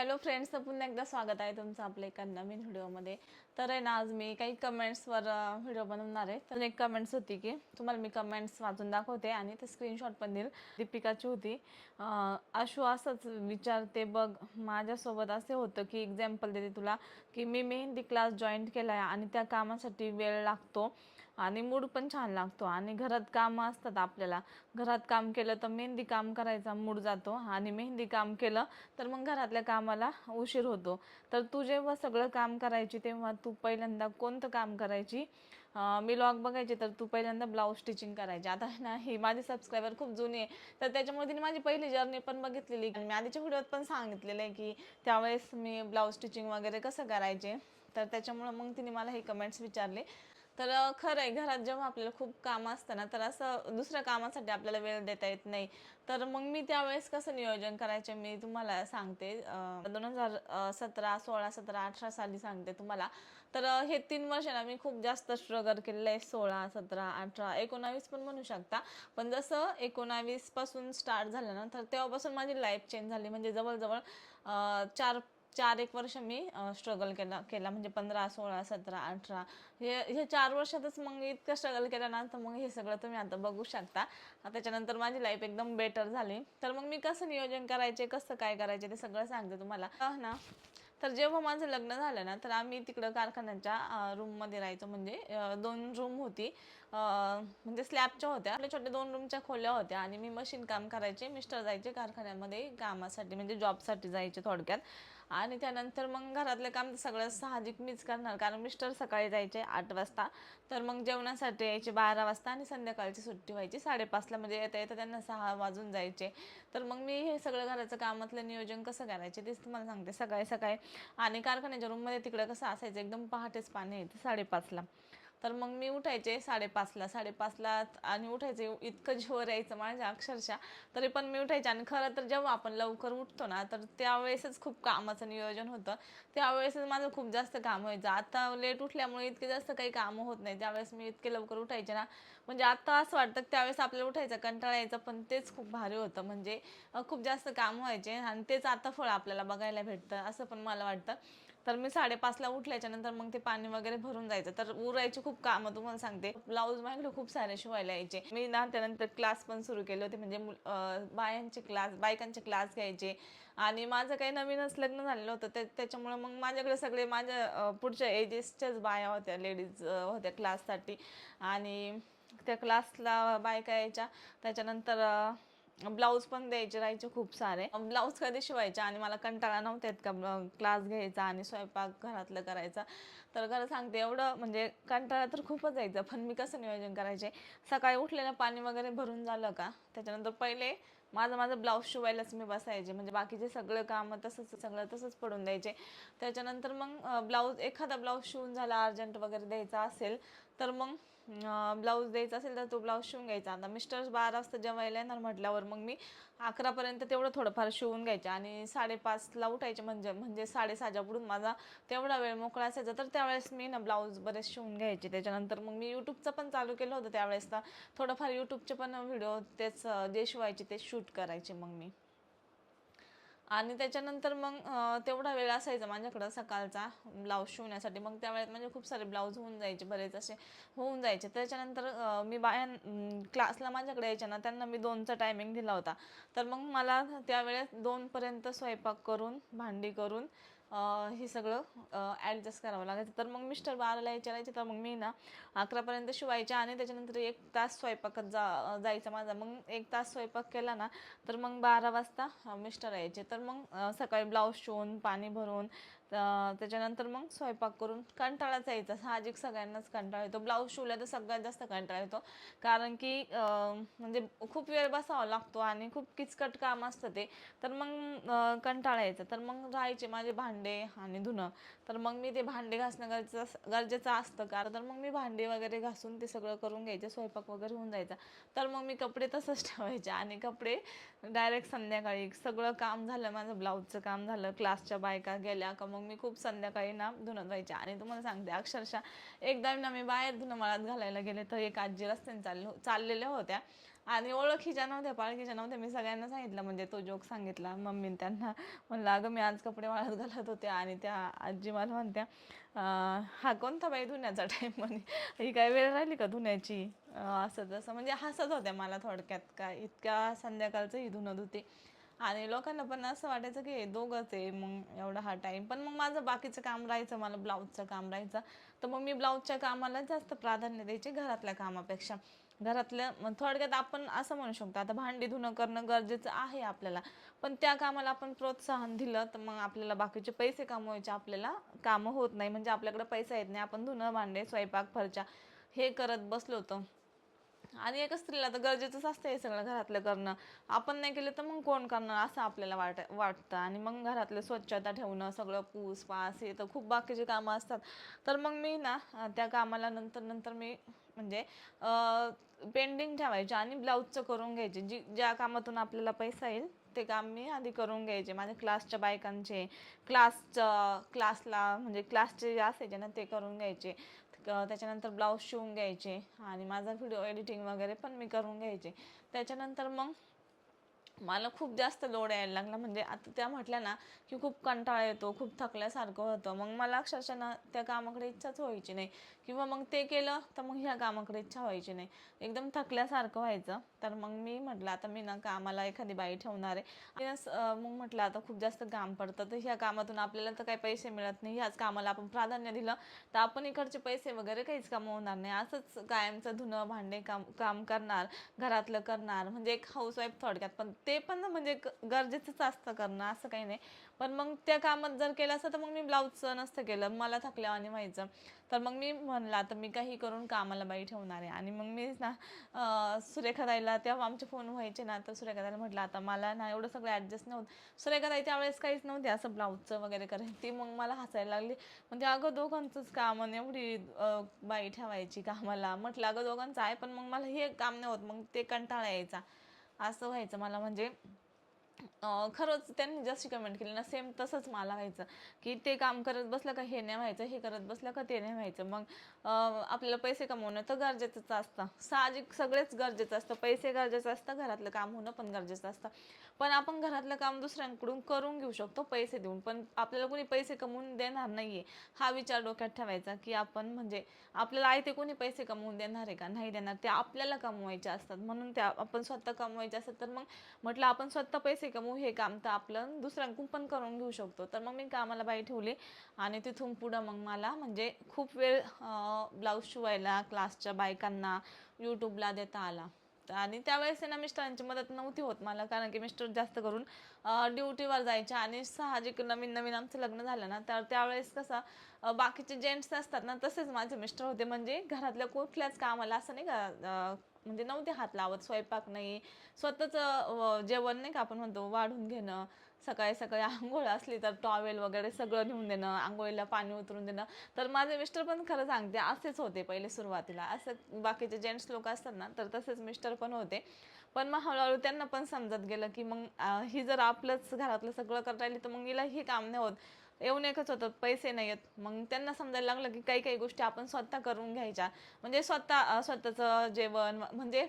Hello friends पुन्हा एकदा स्वागत आहे तुमचं आपल्या एका नवीन व्हिडिओमध्ये. तर आहे ना आज मी काही कमेंट्सवर व्हिडिओ बनवणार आहे. तर एक कमेंट्स होती की तुम्हाला मी कमेंट्स वाचून दाखवते आणि ते स्क्रीनशॉट पण देईल. दीपिकाची होती. अं, असंच विचारते बघ माझ्यासोबत असे होतं की एक्झाम्पल देते तुला की मी मेहंदी क्लास जॉईन केला आहे आणि त्या कामासाठी वेळ लागतो. आणि मूड पण छान लागतो. आणि घरात कामं असतात आपल्याला. घरात काम केलं तर मेहंदी काम करायचा मूड जातो. आणि मेहंदी काम केलं तर मग घरातल्या कामाला उशीर होतो. तर तू जेव्हा सगळं काम करायची तेव्हा तू पहिल्यांदा कोणतं काम करायची? मी लॉग बघायचे तर तू पहिल्यांदा ब्लाऊज स्टिचिंग करायची. आता ना ही माझी सबस्क्रायबर खूप जुनी आहे तर त्याच्यामुळे तिने माझी पहिली जर्नी पण बघितलेली. मी आधीच्या व्हिडिओत पण सांगितलेलं आहे की त्यावेळेस मी ब्लाऊज स्टिचिंग वगैरे कसं करायचे? तर त्याच्यामुळं मग तिने मला हे कमेंट्स विचारले. तर खरं आहे घरात जेव्हा आपल्याला खूप कामं असतं ना तर असं दुसऱ्या कामासाठी आपल्याला वेळ देता येत नाही. तर मग मी त्यावेळेस कसं नियोजन करायचे मी तुम्हाला सांगते. दोन हजार सतरा सोळा सतरा अठरा साली सांगते तुम्हाला. तर हे तीन वर्ष ना मी खूप जास्त स्ट्रगल केलेलं आहे. सोळा सतरा अठरा एकोणावीस पण म्हणू शकता. पण जसं एकोणावीसपासून स्टार्ट झालं ना तर तेव्हापासून माझी लाईफ चेंज झाली. म्हणजे जवळजवळ चार चार एक वर्ष मी स्ट्रगल केला केला. म्हणजे पंधरा सोळा सतरा अठरा हे हे चार वर्षातच मग इतकं स्ट्रगल केलं ना तर मग हे सगळं तुम्ही आता बघू शकता. त्याच्यानंतर माझी लाईफ एकदम बेटर झाली. तर मग मी कसं नियोजन करायचे कसं काय करायचे ते सगळं सांगते तुम्हाला. ना तर जेव्हा माझं लग्न झालं ना तर आम्ही तिकडं कारखान्याच्या रूममध्ये राहायचो. म्हणजे दोन रूम होती. म्हणजे स्लॅबच्या होत्या. आपल्या छोट्या दोन रूमच्या खोल्या होत्या आणि मी मशीन काम करायचे. मिस्टर जायचे कारखान्यामध्ये कामासाठी म्हणजे जॉबसाठी जायचे थोडक्यात. आणि त्यानंतर मग घरातलं काम सगळं साहजिक मीच करणार. कारण मिस्टर सकाळी जायचे आठ वाजता. तर मग जेवणासाठी यायचे बारा वाजता आणि संध्याकाळची सुट्टी व्हायची साडेपाचला. म्हणजे येता येता त्यांना सहा वाजून जायचे. तर मग मी हे सगळं घराचं कामातलं नियोजन कसं करायचे तेच तुम्हाला सांगते. सकाळी सकाळी आणि कारखान्याच्या रूममध्ये तिकडं कसं असायचं एकदम पहाटेच पाणी येते साडेपाचला. तर मग मी उठायचे साडेपाचला. साडेपाचला आणि उठायचे. इतकं जोर यायचं माझ्या अक्षरशः. तरी पण मी उठायचे आणि खरं तर जेव्हा आपण लवकर उठतो ना तर त्यावेळेसच खूप कामाचं नियोजन होतं. त्यावेळेसच माझं खूप जास्त काम व्हायचं. आता लेट उठल्यामुळे इतके जास्त काही कामं होत नाही त्यावेळेस मी इतके लवकर उठायचे ना म्हणजे आता असं वाटतं त्यावेळेस आपल्याला उठायचं कंटाळा यायचा पण तेच खूप भारी होतं. म्हणजे खूप जास्त काम व्हायचे आणि तेच आता फळ आपल्याला बघायला भेटतं असं पण मला वाटतं. तर मी साडेपाचला उठल्याच्या नंतर मग ते पाणी वगैरे भरून जायचं. तर उरायची खूप कामं तुम्हाला सांगते. ब्लाऊज माझ्याकडे खूप सारे शिवायला यायचे. मी ना त्यानंतर क्लास पण सुरू केले होते. म्हणजे बायांचे क्लास बायकांचे क्लास घ्यायचे. आणि माझं काही नवीनच लग्न झालेलं होतं. ते त्याच्यामुळे मग माझ्याकडे सगळे माझ्या पुढच्या एजेसच्याच बाया होत्या लेडीज होत्या क्लाससाठी. आणि त्या क्लासला बायका यायच्या. त्याच्यानंतर ब्लाऊज पण द्यायचे राहायचे खूप सारे. ब्लाऊज कधी शिवायचे? आणि मला कंटाळा नव्हता का क्लास घ्यायचा आणि स्वयंपाक घरातलं करायचा. तर खरं सांगते एवढं म्हणजे कंटाळा तर खूपच यायचा पण मी कसं नियोजन करायचे? सकाळी उठलेलं पाणी वगैरे भरून झालं का? त्याच्यानंतर पहिले माझं माझं ब्लाऊज शिवायलाच मी बसायचे. म्हणजे बाकीचे सगळं कामं तसंच सगळं तसंच पडून द्यायचे. त्याच्यानंतर मग ब्लाऊज एखादा ब्लाऊज शिवून झाला अर्जंट वगैरे द्यायचा असेल तर मग ब्लाऊज द्यायचा असेल तर तो ब्लाऊज शिवून घ्यायचा. आता मिस्टर्स बारा वाजता जेवायला येणार म्हटल्यावर मग मी अकरापर्यंत तेवढं थोडंफार शिवून घ्यायचे आणि साडेपाचला उठायचे म्हणजे म्हणजे साडेसहाच्या पुढून माझा तेवढा वेळ मोकळा असायचा. तर त्यावेळेस मी ना ब्लाऊज बरेच शिवून घ्यायचे. त्याच्यानंतर मग मी यूट्यूबचं पण चालू केलं होतं त्यावेळेस. तर थोडंफार यूट्यूबचे पण व्हिडिओ तेच जे शिवायचे ते शूट करायचे मग मी. आणि त्याच्यानंतर मग तेवढा वेळ असायचा माझ्याकडं सकाळचा ब्लाऊज शिवण्यासाठी. मग त्यावेळेत म्हणजे खूप सारे ब्लाऊज होऊन जायचे बरेच असे होऊन जायचे. त्याच्यानंतर मी बायां क्लासला माझ्याकडे यायच्या ना त्यांना मी दोनचा टायमिंग दिला होता. तर मग मला त्यावेळेत दोनपर्यंत स्वयंपाक करून भांडी करून हे सगळं ॲडजस्ट करावं लागायचं. तर मग मिस्टर बाराला विचारायचे राहायचे तर मग मी ना अकरापर्यंत शिवायचे आणि त्याच्यानंतर एक तास स्वयंपाकात जा जायचा माझा. मग एक तास स्वयंपाक केला ना तर मग बारा वाजता मिस्टर यायचे. तर मग सकाळी ब्लाऊज शिवून पाणी भरून त्याच्यानंतर मग स्वयंपाक करून कंटाळाच यायचा. साहजिक सगळ्यांनाच कंटाळा येतो. ब्लाऊज शिवला तर सगळ्यात जास्त कंटाळा येतो. कारण की म्हणजे खूप वेळ बसावा लागतो आणि खूप किचकट काम असतं ते. तर मग कंटाळा यायचा. तर मग राहायचे माझे भांडे आणि धुणं. तर मग मी ते भांडे घासणं गरजेचं गरजेचं असतं कारण तर मग मी भांडे वगैरे घासून ते सगळं करून घ्यायचे स्वयंपाक वगैरे होऊन जायचा. तर मग मी कपडे तसंच ठेवायचे आणि कपडे डायरेक्ट संध्याकाळी सगळं काम झालं माझं ब्लाऊजचं काम झालं क्लासच्या बायका गेल्या का मग मी खूप संध्याकाळी ना धुणं व्हायचे आणि तुम्हाला सांगते अक्षरशः एकदा ना मी बाहेर धुणं मळात घालायला गेले तर एक आजी रस्त्याने चालले चाललेल्या होत्या. आणि ओळखीच्या नव्हत्या पाळखीच्या नव्हत्या. मी सगळ्यांना सांगितलं म्हणजे तो जोक सांगितला. मम्मीने त्यांना म्हणलं अगं मी आज कपडे वाळत घालत होते आणि त्या आजी मला म्हणत्या हा कोणता बाई धुण्याचा टाईम म्हणे ही काय वेळ राहिली का धुण्याची? असं तसं. म्हणजे हसत होत्या मला थोडक्यात का इतक्या संध्याकाळचं ही धुणं धुते. आणि लोकांना पण असं वाटायचं की दोघंच आहे मग एवढा हा टाईम पण मग माझं बाकीचं काम राहायचं मला ब्लाऊजचं काम राहायचं. तर मग मी ब्लाऊजच्या कामाला जास्त प्राधान्य द्यायचे घरातल्या कामापेक्षा. घरातल्या मग थोडक्यात आपण असं म्हणू शकतो आता भांडी धुणं करणं गरजेचं आहे आपल्याला. पण त्या कामाला आपण प्रोत्साहन दिलं तर मग आपल्याला बाकीचे पैसे कमवायचे आपल्याला कामं होत नाही. म्हणजे आपल्याकडे पैसा येत नाही. आपण धुणं भांडे स्वयंपाक फरच्या हे करत बसलो होतो. आणि एका स्त्रीला तर गरजेचंच असतं हे सगळं घरातलं करणं. आपण नाही केलं तर मग कोण करणार असं आपल्याला वाट वाटतं. आणि मग घरातलं स्वच्छता ठेवणं सगळं पूस पास हे तर खूप बाकीचे कामं असतात. तर मग मी ना त्या कामाला नंतर नंतर मी म्हणजे पेंडिंग ठेवायचे आणि ब्लाऊजचं करून घ्यायचे. जी ज्या कामातून आपल्याला पैसा येईल ते काम मी आधी करून घ्यायचे. माझ्या क्लासच्या बायकांचे क्लासचं क्लासला म्हणजे क्लासचे जे असायचे ना ते करून घ्यायचे. त्याच्यानंतर ब्लाऊज शिवून घ्यायचे आणि माझा व्हिडिओ एडिटिंग वगैरे पण मी करून घ्यायचे. त्याच्यानंतर मग मला खूप जास्त लोड यायला लागला. म्हणजे आता त्या म्हटल्या ना की खूप कंटाळा येतो खूप थकल्यासारखं होतं. मग मला अक्षरशः ना त्या कामाकडे इच्छाच व्हायची नाही. किंवा मग ते केलं तर मग ह्या कामाकडे इच्छा व्हायची नाही. एकदम थकल्यासारखं व्हायचं. तर मग मी म्हटलं आता मी ना कामाला एखादी बाई ठेवणार आहे. मग म्हटलं आता खूप जास्त काम पडतं. तर ह्या कामातून आपल्याला तर काही पैसे मिळत नाही. ह्याच कामाला आपण प्राधान्य दिलं तर आपण इकडचे पैसे वगैरे काहीच कमवणार नाही. असंच कायमचं धुणं भांडे काम काम करणार घरातलं करणार. म्हणजे एक हाऊसवाईफ थोडक्यात. पण ते पण ना म्हणजे गरजेचंच असतं करणं असं काही नाही. पण मग त्या कामात जर केलं असतं तर मग मी ब्लाऊजचं नसतं केलं. मला थकल्यावानी व्हायचं. तर मग मी म्हणलं आता मी काही करून कामाला बाई ठेवणार आहे. आणि मग मीच ना अं, सुरेखाताईला तेव्हा आमचे फोन व्हायचे ना तर सुरेखाताईला म्हटलं आता मला ना एवढं सगळं ॲडजस्ट नव्हतं. सुरेखाताई त्यावेळेस काहीच नव्हते असं ब्लाऊजचं वगैरे करायची. ती मग मला हसायला लागली. म्हणजे अगं दोघांचंच काम आणि एवढी बाई ठेवायची कामाला. म्हटलं अगं दोघांचं आहे पण मग मला हे काम नाही होत. मग ते कंटाळा यायचा. असं व्हायचं मला. म्हणजे खरंच त्यांनी जशी कमेंट केली ना सेम तसंच मला व्हायचं. की ते काम करत बसलं का हे नाही व्हायचं हे करत बसलं का ते नाही व्हायचं. मग आपल्याला पैसे कमवणं तर गरजेचंच असतं. साहजिक सगळेच गरजेचं असतं. पैसे गरजेचं असतं घरातलं काम होणं पण गरजेचं असतं. पण आपण घरातलं काम दुसऱ्यांकडून करून घेऊ शकतो पैसे देऊन. पण आपल्याला कोणी पैसे कमवून देणार नाही आहे हा विचार डोक्यात ठेवायचा की आपण म्हणजे आपल्याला आहे ते कोणी पैसे कमवून देणार आहे का? नाही देणार. ते आपल्याला कमवायचे असतात. म्हणून त्या आपण स्वतः कमवायचे असतात. तर मग म्हटलं आपण स्वतः पैसे कमवू हे काम तर आपलं दुसऱ्यांकडून पण करून घेऊ शकतो. तर मग मी कामाला बाई ठेवली आणि तिथून पुढं मग मला म्हणजे खूप वेळ ब्लाऊज शिवायला क्लासच्या बायकांना यूट्यूबला देता आला. आणि त्यावेळेस ना मिस्टरांची मदत नव्हती होत मला कारण की मिस्टर जास्त करून ड्युटीवर जायचे आणि साहजिक नवीन नवीन आमचं लग्न झालं ना तर त्यावेळेस कसं बाकीचे जेंट्स असतात ना तसेच माझे मिस्टर होते. म्हणजे घरातल्या कुठल्याच कामाला असं नाही का म्हणजे नव्हते हात लावत स्वयंपाक नाही स्वतःच जेवण नाही का आपण म्हणतो वाढून घेणं सकाळी सकाळी आंघोळ असली तर टॉवेल वगैरे सगळं नेऊन देणं आंघोळीला पाणी उतरून देणं. तर माझे मिस्टर पण खरं सांगते असेच होते पहिले सुरुवातीला. असं बाकीचे जेंट्स लोक असतात ना तर तसेच मिस्टर पण होते. पण मग हळूहळू त्यांना पण समजत गेलं की मग ही जर आपलंच घरातलं सगळं करता राहिली तर मग हिला ही काम नाही होत. येऊन एकच होतं पैसे नाही येत. मग त्यांना समजायला लागलं की काही काही गोष्टी आपण स्वतः करून घ्यायच्या. म्हणजे स्वतः स्वतःचं जेवण म्हणजे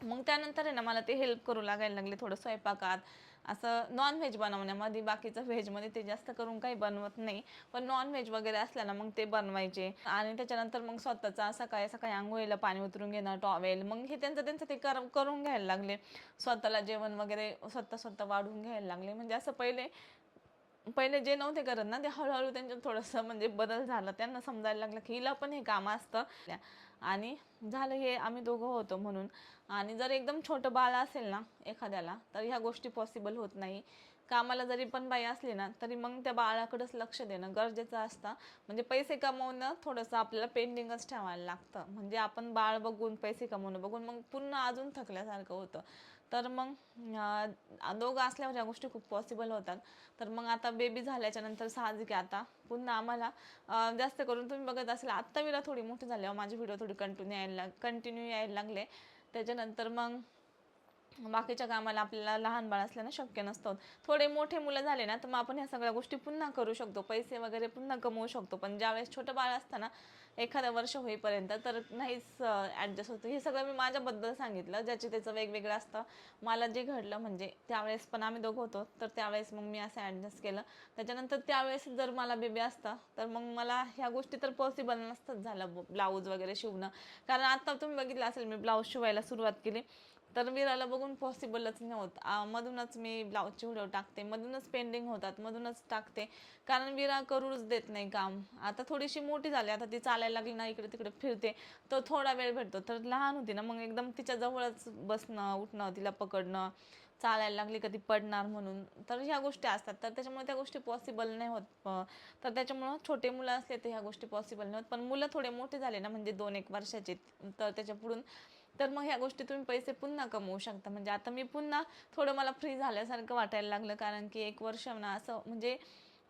मग त्यानंतर आहे ना मला ते हेल्प करू लागायला लागले थोडं स्वयंपाकात. असं नॉन व्हेज बनवण्यामध्ये बाकीचं व्हेजमध्ये ते जास्त करून काही बनवत नाही. पण नॉन व्हेज वगैरे असलं ना मग ते बनवायचे. आणि त्याच्यानंतर मग स्वतःचा सकाळी सकाळी आंघोळीला पाणी उतरून घेणं टॉवेल मग हे त्यांचं त्यांचं ते कर करून घ्यायला लागले. स्वतःला जेवण वगैरे स्वतः स्वतः वाढून घ्यायला लागले. म्हणजे असं पहिले पहिले जे नव्हते करत ना ते हळूहळू त्यांच्यात थोडंसं म्हणजे बदल झाला. त्यांना समजायला लागलं की हिला पण हे काम असतं. आणि झालं हे आम्ही दोघं होतो म्हणून. आणि जर एकदम छोटं बाळ असेल ना एखाद्याला तर ह्या गोष्टी पॉसिबल होत नाही. कामाला जरी पण बाई असली ना तरी मग त्या बाळाकडेच लक्ष देणं गरजेचं असतं. म्हणजे पैसे कमवणं थोडंसं आपल्याला पेंडिंगच ठेवायला लागतं. म्हणजे आपण बाळ बघून पैसे कमवणं बघून मग पुन्हा अजून थकल्यासारखं होतं. तर मग दोघं असल्यावर या गोष्टी खूप पॉसिबल होतात. तर मग आता बेबी झाल्याच्यानंतर साहजिक आता. पुन्हा आम्हाला जास्त करून तुम्ही बघत असेल आत्ता विला थोडी मोठी झाल्यावर माझे व्हिडिओ थोडी कंटिन्यू यायला कंटिन्यू यायला लागले. त्याच्यानंतर मग बाकीच्या कामाला आपल्याला लहान बाळ असल्यानं शक्य नसतं. थोडे मोठे मुलं झाले ना तर मग आपण ह्या सगळ्या गोष्टी पुन्हा करू शकतो. पैसे वगैरे पुन्हा कमवू शकतो. पण ज्यावेळेस छोटं बाळ असतं ना एखादं वर्ष होईपर्यंत तर नाहीच ॲडजस्ट होतं. हे सगळं मी माझ्याबद्दल सांगितलं ज्याचे त्याचं वेगवेगळं असतं. मला जे घडलं म्हणजे त्यावेळेस पण आम्ही दोघं होतो तर त्यावेळेस मग मी असं ॲडजस्ट केलं. त्याच्यानंतर त्यावेळेस जर मला बेबी असता तर मग मला ह्या गोष्टी तर पॉसिबल नसतंच झालं ब्लाऊज वगैरे शिवणं. कारण आता तुम्ही बघितलं असेल मी ब्लाऊज शिवायला सुरुवात केली. तर विराला बघून पॉसिबलच नाही होत मधूनच मी ब्लाऊजचे व्हिडिओ टाकते. मधूनच पेंडिंग होतात. मधूनच टाकते. कारण विरा करूच देत नाही काम. आता थोडीशी मोठी झाली. आता ती चालायला लागली ना इकडे तिकडे फिरते. तर थोडा वेळ भेटतो. तर लहान होती ना मग एकदम तिच्या जवळच बसणं उठणं तिला पकडणं चालायला लागली कधी पडणार म्हणून. तर ह्या गोष्टी असतात. तर त्याच्यामुळे त्या गोष्टी पॉसिबल नाही होत. तर त्याच्यामुळं छोटे मुलं असले तर ह्या गोष्टी पॉसिबल नाही होत पण मुलं थोडे मोठे झाले ना म्हणजे दोन एक वर्षाचे तर त्याच्या पुढून तर मग ह्या गोष्टी तुम्ही पैसे पुन्हा कमवू शकता. म्हणजे आता मी पुन्हा थोडं मला फ्री झाल्यासारखं वाटायला लागलं. कारण की एक वर्ष ना असं म्हणजे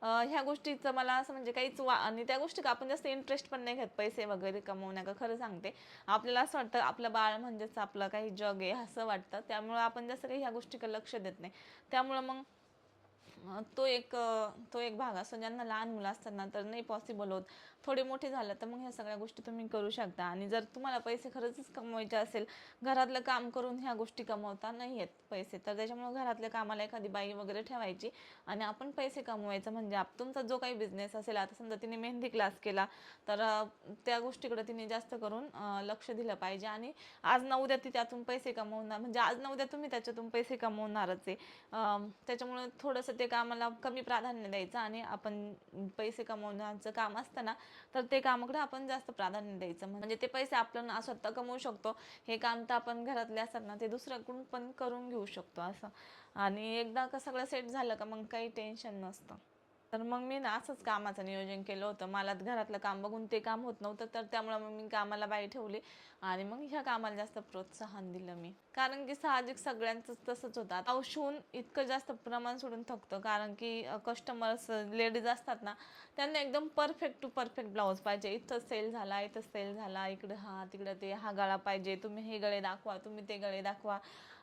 ह्या गोष्टीचं मला असं म्हणजे काहीच वा आणि त्या गोष्टी आपण जास्त इंटरेस्ट पण नाही घेत पैसे वगैरे कमवण्या का खरं सांगते. आपल्याला असं वाटतं आपलं बाळ म्हणजेच आपलं काही जग आहे असं वाटतं. त्यामुळं आपण जास्त काही ह्या गोष्टीकडे लक्ष देत नाही. त्यामुळं मग तो एक तो एक भाग असतो. ज्यांना लहान मुलं असतात ना तर नाही पॉसिबल होत. थोडे मोठे झालं तर मग ह्या सगळ्या गोष्टी तुम्ही करू शकता. आणि जर तुम्हाला पैसे खरंच कमवायचे असेल घरातलं काम करून ह्या गोष्टी कमवता नाही आहेत पैसे. तर त्याच्यामुळे घरातल्या कामाला एखादी बाई वगैरे ठेवायची आणि आपण पैसे कमवायचं. म्हणजे आप तुमचा जो काही बिझनेस असेल आता समजा तिने मेहंदी क्लास केला तर त्या गोष्टीकडे तिने जास्त करून लक्ष दिलं पाहिजे. आणि आज ना उद्या ती त्यातून पैसे कमवणार. म्हणजे आज ना उद्या तुम्ही त्याच्यातून पैसे कमवणारच आहे. त्याच्यामुळे थोडंसं ते कामाला कमी प्राधान्य द्यायचं आणि आपण पैसे कमवण्याचं काम असतं ना तर ते कामाकडे आपण जास्त प्राधान्य द्यायचं. म्हणजे ते पैसे आपण स्वतः कमवू शकतो. हे काम तर आपण घरातले असतात ना ते दुसऱ्याकडून पण करून घेऊ शकतो असं. आणि एकदा का सगळं सेट झालं का मग काही टेन्शन नसतं. तर मग मी ना असंच कामाचं नियोजन केलं होतं. मला घरातलं काम बघून ते काम होत नव्हतं तर त्यामुळे मग मी कामाला बाई ठेवले आणि मग ह्या कामाला जास्त प्रोत्साहन दिलं मी. कारण की साहजिक सगळ्यांचं तसंच होतं. आता शिवून इतकं जास्त प्रमाण सोडून थकतं कारण की कस्टमर्स लेडीज असतात ना त्यांना एकदम परफेक्ट टू परफेक्ट ब्लाऊज पाहिजे. इथं सेल झाला इथं सेल झाला इकडं हा तिकडं ते हा गळा पाहिजे तुम्ही हे गळे दाखवा तुम्ही ते गळे दाखवा.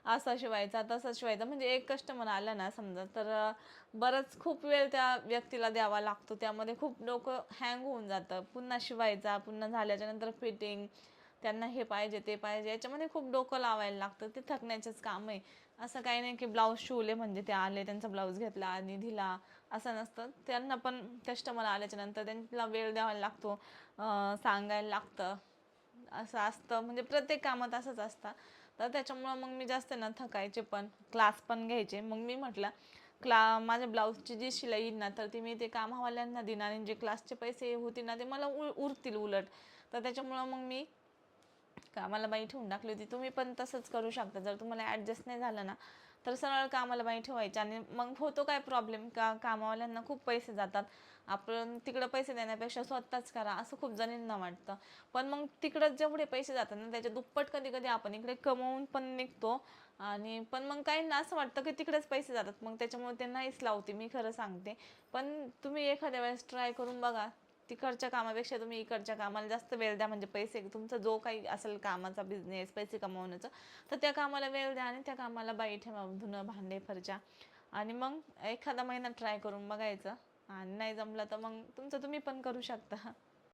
असा शिवायचा तसा शिवायचा म्हणजे एक कस्टमर आला ना समजा. तर बरंच खूप वेळ त्या व्यक्तीला द्यावा लागतो. त्यामध्ये खूप डोकं हँग होऊन जातं. पुन्हा शिवायचा पुन्हा झाल्याच्यानंतर फिटिंग त्यांना हे पाहिजे ते पाहिजे. याच्यामध्ये खूप डोकं लावायला लागतं. ते थकण्याचेच काम आहे. असं काही नाही की ब्लाऊज शिवले म्हणजे ते आले त्यांचा ब्लाऊज घेतला आणि दिला. असं नसतं. त्यांना पण कस्टमर आल्याच्यानंतर त्यांना वेळ द्यावा लागतो. सांगायला लागतं. असं असतं. म्हणजे प्रत्येक कामात असंच असतं. तर त्याच्यामुळं मग मी जास्त ना थकायचे पण क्लास पण घ्यायचे. मग मी म्हटलं क्ला माझ्या ब्लाऊजची जी शिलाई येईल ना तर ती मी ते कामावाल्यांना देईन आणि जे क्लासचे पैसे होतील ना ते मला उ उरतील उलट. तर त्याच्यामुळं मग मी कामाला बाई ठेवून टाकली होती. तुम्ही पण तसंच करू शकता. जर तुम्हाला ॲडजस्ट नाही झालं ना तर सरळ कामाला बाई ठेवायची. आणि मग होतो काय प्रॉब्लेम का कामावाल्यांना खूप पैसे जातात. आपण तिकडं पैसे देण्यापेक्षा स्वतःच करा असं खूप जणींना वाटतं. पण मग तिकडं जेवढे पैसे जातात ना त्याच्या दुप्पट कधी कधी आपण इकडे कमवून पण निघतो. आणि पण मग काही ना असं वाटतं की तिकडेच पैसे जातात. मग त्याच्यामुळे ते नाहीच लावते मी खरं सांगते. पण तुम्ही एखाद्या वेळेस ट्राय करून बघा. तिकडच्या कामापेक्षा तुम्ही इकडच्या कामाला जास्त वेळ द्या. म्हणजे पैसे तुमचा जो काही असेल कामाचा बिझनेस पैसे कमवण्याचा तर त्या कामाला वेळ द्या आणि त्या कामाला बाई ठेवा धुणं भांडे फरच्या. आणि मग एखादा महिना ट्राय करून बघायचं. आणि नाही जमलं तर मग तुमचं तुम्ही पण करू शकता.